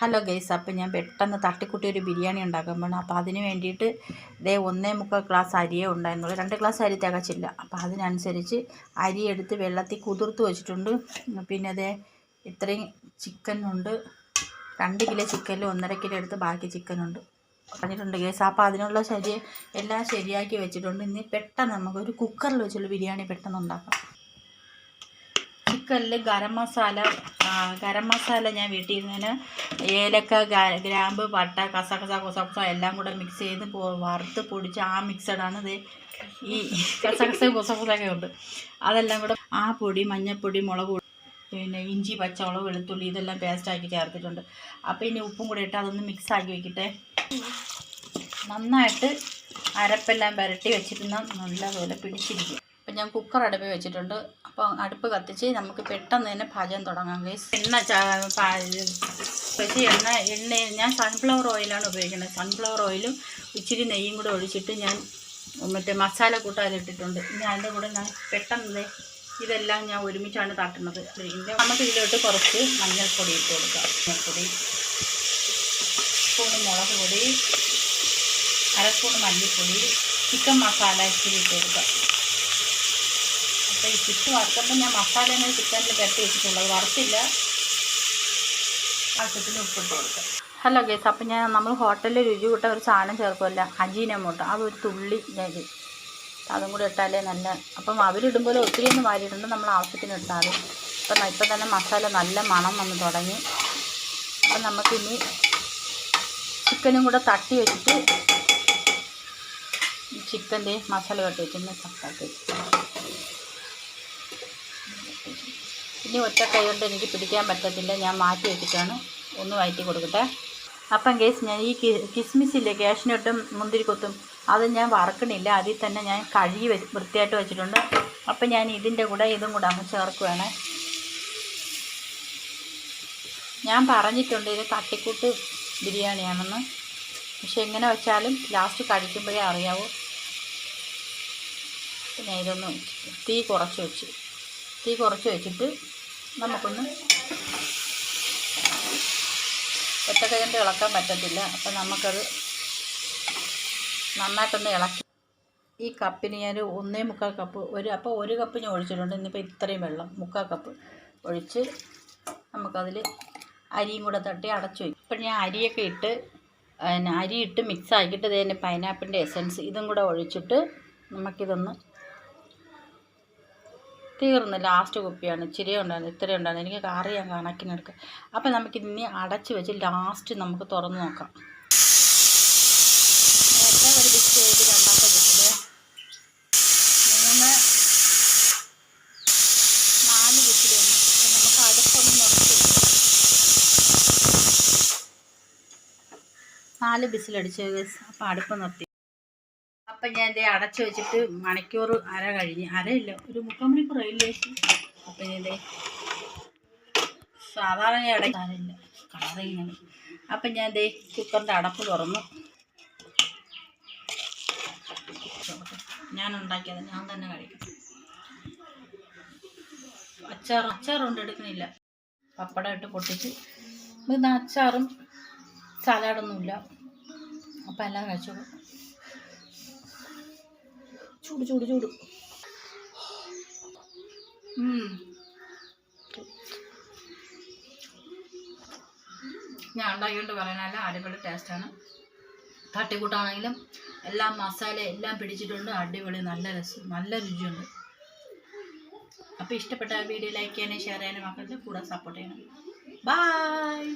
Hello guys അപ്പം ഞാൻ പെട്ടെന്ന് തട്ടിക്കുട്ടി ഒരു ബിരിയാണി ഉണ്ടാക്കാൻ പോകണം അപ്പോൾ അതിന് വേണ്ടിയിട്ട് ഇതേ ഒന്നേ മുക്കാൽ ഗ്ലാസ് അരിയേ ഉണ്ടായിരുന്നുള്ളൂ. രണ്ട് ഗ്ലാസ് അരി തികച്ചില്ല. അപ്പോൾ അതിനനുസരിച്ച് അരി എടുത്ത് വെള്ളത്തിൽ കുതിർത്ത് വെച്ചിട്ടുണ്ട്. പിന്നെ അതേ ഇത്രയും ചിക്കനുണ്ട് രണ്ട് കിലോ ചിക്കനിൽ ഒന്നര കിലോ എടുത്ത് ബാക്കി ചിക്കനുണ്ട് പറഞ്ഞിട്ടുണ്ട് ഗൈസ്. അപ്പോൾ അതിനുള്ള ശരി എല്ലാം ശരിയാക്കി വെച്ചിട്ടുണ്ട്. ഇനി പെട്ടെന്ന് നമുക്ക് ഒരു കുക്കറിൽ വെച്ചുള്ള ബിരിയാണി പെട്ടെന്ന് ഉണ്ടാക്കാം. ചിക്കനിൽ ഗരം മസാല ഗരം മസാല ഞാൻ വീട്ടിൽ ഏലക്ക ഗ്രാമ്പ് പട്ട കസകസ കുസകുസ എല്ലാം കൂടെ മിക്സ് ചെയ്ത് വറുത്ത് പൊടിച്ച് ആ മിക്സഡാണ് ഇത്. ഈ കസകസ കുസകുസൊക്കെ ഉണ്ട്. അതെല്ലാം കൂടെ ആ പൊടി മഞ്ഞൾപ്പൊടി മുളക് പിന്നെ ഇഞ്ചി പച്ചമുളക് വെളുത്തുള്ളി ഇതെല്ലാം പേസ്റ്റാക്കി ചേർത്തിട്ടുണ്ട്. അപ്പോൾ ഇനി ഉപ്പും കൂടി ഇട്ട് അതൊന്ന് മിക്സ് ആക്കി വെക്കട്ടെ. നന്നായിട്ട് അരപ്പെല്ലാം പുരട്ടി വെച്ചിരുന്ന നല്ലപോലെ പിടിച്ചിരിക്കും അപ്പം ഞാൻ കുക്കർ അടുപ്പ് വെച്ചിട്ടുണ്ട്. അപ്പോൾ അടുപ്പ് കത്തിച്ച് നമുക്ക് പെട്ടെന്ന് തന്നെ പാചകം തുടങ്ങാം ഗൈസ് എണ്ണ വെച്ച് എണ്ണ എണ്ണ ഞാൻ സൺഫ്ലവർ ഓയിലാണ് ഉപയോഗിക്കുന്നത്. സൺഫ്ലവർ ഓയിലും ഇച്ചിരി നെയ്യും കൂടെ ഒഴിച്ചിട്ട് ഞാൻ മറ്റേ മസാല കൂട്ടാലിട്ടിട്ടുണ്ട് ഇനി അതിന്റെ കൂടെ ഞാൻ പെട്ടെന്ന് ഇതെല്ലാം ഞാൻ ഒരുമിച്ചാണ് തട്ടുന്നത്. നമുക്ക് ഇതിലോട്ട് കുറച്ച് മഞ്ഞൾപ്പൊടി ഇട്ട് കൊടുക്കാം. മഞ്ഞൾപ്പൊടി സ്പൂണ് മുളക് പൊടി അര സ്പൂൺ മല്ലിപ്പൊടി ചിക്കൻ മസാല ഇച്ചിരി ഇട്ട് കൊടുക്കാം. അപ്പോൾ ഈ ഫിഷ് വറുത്തപ്പോൾ ഞാൻ മസാല തന്നെ ചിക്കനിൽ പെരട്ടി വെച്ചിട്ടുള്ളത് വറുത്തില്ല. ആവശ്യത്തിന് ഉപ്പിട്ട് കൊടുക്കാം. ഹലോ ഗേസ് അപ്പം ഞാൻ നമ്മൾ ഹോട്ടലിൽ രുചി കൂട്ട ഒരു സാധനം ചേർക്കുമല്ല അജീനമോട്ടോ അതൊരു തുള്ളി ഞാൻ. അതും കൂടി ഇട്ടാലേ നല്ല അപ്പം അവരിടുമ്പോൾ ഒത്തിരി ഒന്നും വാരിയിട്ടുണ്ട് നമ്മൾ ആവശ്യത്തിന് ഇട്ടാൽ അപ്പം ഇപ്പം തന്നെ മസാല നല്ല മണം വന്ന് തുടങ്ങി. അപ്പം നമുക്കിനി ചിക്കനും കൂടെ തട്ടി വെച്ചിട്ട് ചിക്കന്റെ മസാല കട്ടി വെച്ചിട്ട് തട്ടാക്കി ഇനി ഒറ്റ കൈ കൊണ്ട് എനിക്ക് പിടിക്കാൻ പറ്റത്തില്ല. ഞാൻ മാറ്റി വെച്ചിട്ടാണ് ഒന്ന് വയറ്റി കൊടുക്കട്ടെ. അപ്പം കേസ് ഞാൻ ഈ കിസ്മിസില്ലേ കാഷ്നട്ടും മുന്തിരിക്കൊത്തും അത് ഞാൻ വറക്കണില്ല. അതിൽ തന്നെ ഞാൻ കഴുകി വൃത്തിയായിട്ട് വെച്ചിട്ടുണ്ട്. അപ്പം ഞാൻ ഇതിന്റെ കൂടെ ഇതും കൂടെ അങ്ങ് ചേർക്കുവാണ്. ഞാൻ പറഞ്ഞിട്ടുണ്ട് ഇത് തട്ടിക്കൂട്ട് ബിരിയാണിയാണെന്ന്. പക്ഷെ എങ്ങനെ വെച്ചാലും ലാസ്റ്റ് കഴിക്കുമ്പോഴേ അറിയാവൂ. പിന്നെ ഇതൊന്ന് തീ കുറച്ച് വെച്ച് തീ കുറച്ച് വെച്ചിട്ട് നമുക്കൊന്ന് ഒറ്റ ഇളക്കാൻ പറ്റത്തില്ല. അപ്പം നമുക്കത് നന്നായിട്ടൊന്ന് ഇളക്കി. ഈ കപ്പിന് ഞാൻ ഒന്നേ മുക്കാൽ കപ്പ് ഒരു അപ്പോൾ ഒരു കപ്പ് ഞാൻ ഒഴിച്ചിട്ടുണ്ട്. ഇന്നിപ്പോൾ ഇത്രയും വെള്ളം മുക്കാൽ കപ്പ് ഒഴിച്ച് നമുക്കതിൽ അരിയും കൂടെ തട്ടി അടച്ചു വയ്ക്കും ഇപ്പം ഞാൻ അരിയൊക്കെ ഇട്ട് അരി ഇട്ട് മിക്സ് ആക്കിയിട്ട് ഇതിന് പൈനാപ്പിളിന്റെ എസൻസ് ഇതും കൂടെ ഒഴിച്ചിട്ട് നമുക്കിതൊന്ന് തീർന്നു ലാസ്റ്റ് കുപ്പിയാണ്. ഇച്ചിരി ഉണ്ടായിരുന്നു ഇത്രയും ഉണ്ടായിരുന്നു എനിക്ക് അറിയാം കണക്കിനെടുക്കുക അപ്പം നമുക്ക് ഇനി അടച്ച് വെച്ച് ലാസ്റ്റ് നമുക്ക് തുറന്ന് നോക്കാം. നേരത്തെ ഒരു നാല് ബിസിലടിച്ചു നമുക്ക് നാല് ബിസിലടിച്ച് അപ്പം അടുപ്പ് നിർത്തി. അപ്പം ഞാൻ ഇതേ അടച്ച് വെച്ചിട്ട് മണിക്കൂർ അര കഴിഞ്ഞ്. അരയില്ല ഒരു മുക്കാൽ മണിക്കൂർ ആയില്ലേ? അപ്പം ഞാൻ ഇതേ സാധാരണ ഞാൻ കളറിങ്ങനെ അപ്പം ഞാൻ ഇതേ കുക്കറിന്റെ അടപ്പ് തുറന്നു. ഞാൻ ഉണ്ടാക്കിയത് ഞാൻ തന്നെ കഴിക്കും. അച്ചാർ അച്ചാറുണ്ട് എടുക്കണില്ല. പപ്പടം ഇട്ട് പൊട്ടിച്ച്. ഇത് അച്ചാറും സലാഡൊന്നുമില്ല അപ്പം എല്ലാം കഴിച്ചോളൂ. ചൂട് ചൂട് ചൂട്. ഞാൻ ഉണ്ടാക്കിക്കൊണ്ട് പറയാനല്ല അടിപൊളി ടേസ്റ്റാണ് തട്ടിക്കൂട്ടാണെങ്കിലും എല്ലാം മസാല എല്ലാം പിടിച്ചിട്ടുണ്ട് അടിപൊളി നല്ല രസം നല്ല രുചിയുണ്ട്. അപ്പോൾ ഇഷ്ടപ്പെട്ട വീഡിയോ ലൈക്ക് ചെയ്യാനും ഷെയർ ചെയ്യാനും മക്കൾക്ക് കൂടെ സപ്പോർട്ട് ചെയ്യണം. ബായ്